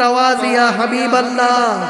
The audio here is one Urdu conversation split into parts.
نواز یا حبیب اللہ۔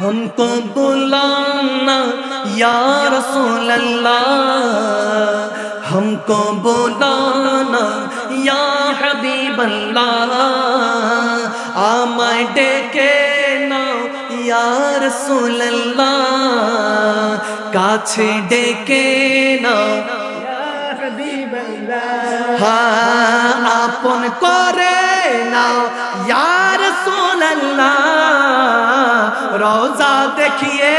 ہم کو بلانا یا رسول اللہ۔ ہم کو بلانا یا حبیب اللہ۔ آمد کے نا یا رسول اللہ۔ کاچھے ڈیکے نا یا حبیب اللہ۔ ہاں آپ ان کو روزہ دیکھیے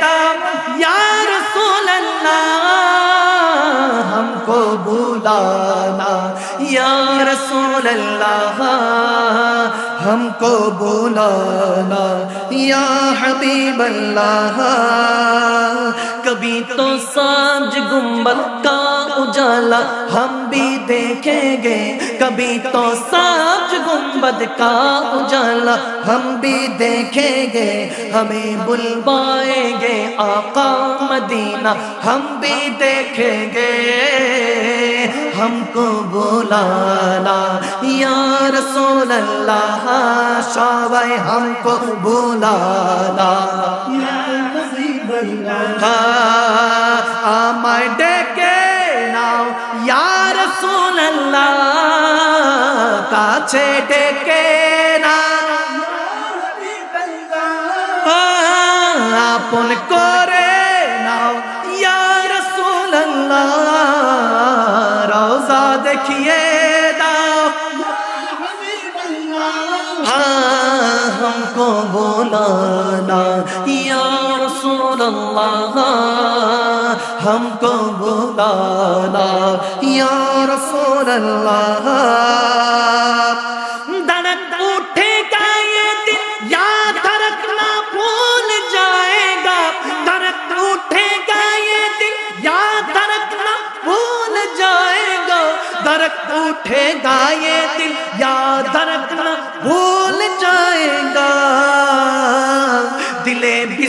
دام، یا رسول اللہ، ہم کو بلانا یا رسول اللہ، ہم کو بلانا یا حبیب اللہ، کبھی تو سانج گمبت کا اجالا ہم بھی دیکھیں گے۔ کبھی تو سانج محمد کا اجالا ہم بھی دیکھیں گے، ہمیں بلوائیں گے آقا مدینہ، ہم بھی دیکھیں گے۔ ہم کو بولانا یا رسول اللہ شاو ہم کو بولانا آمڈ کے ناؤ، یا رسول اللہ কাছে ডেকে না আপন করে নাও ইয়ার সোনাল্লাহ রোজা দেখিয়ে দাও ہاں ہم کو بولانا یا رسول اللہ ہم کو بولانا یا رسول اللہ اٹھے گا یہ دل یا دھڑکنا وہ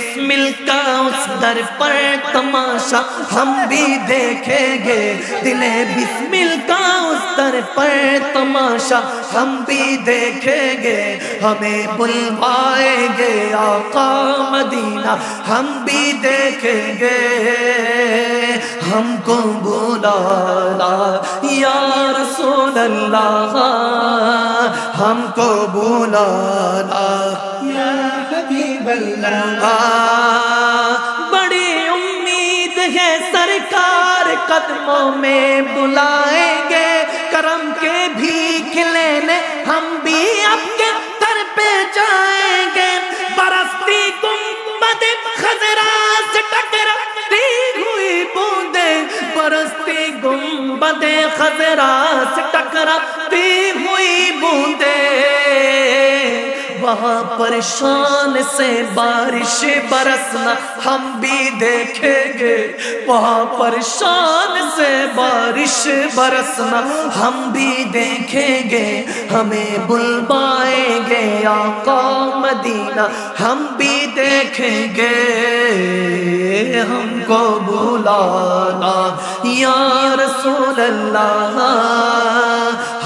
دل بسمل کا اس در پر تماشا ہم بھی دیکھیں گے۔ دل بسمل کا اس در پر تماشا ہم بھی دیکھیں گے۔ ہمیں بلوائیں گے آقا مدینہ، ہم بھی دیکھیں گے۔ ہم کو بولانا یا رسول اللہ، ہم کو بولانا حبیب اللہ بڑی امید ہے سرکار قدموں میں بلائیں گے۔ کرم کے بھی کھلینے ہم بھی اب کے در پہ جائیں گے۔ برستی گنبد خزرا سے ٹکراتی ہوئی بوندے برستی گنبد خزرا سے ٹکراتی ہوئی بوندے وہاں پر شان سے بارش برسنا ہم بھی دیکھیں گے۔ وہاں پر شان سے بارش برسنا ہم بھی دیکھیں گے۔ ہمیں بلوائیں گے آقا مدینہ، ہم بھی دیکھیں گے۔ ہم کو بلانا یا رسول اللہ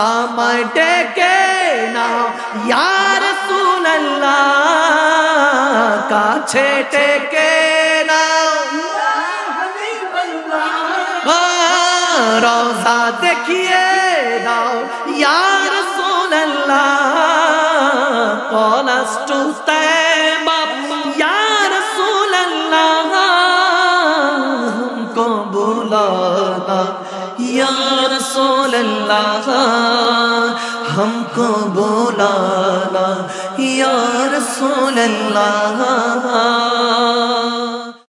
আমায় ডেকে নাও ইয়ার সুনল্লাহ কাছে ডেকে নাও রোজা দেখিয়ে দাও ইয়ার সুনল্লাহ কলাস টু তেমা رسول اللہ ہم کو بولانا یا رسول اللہ۔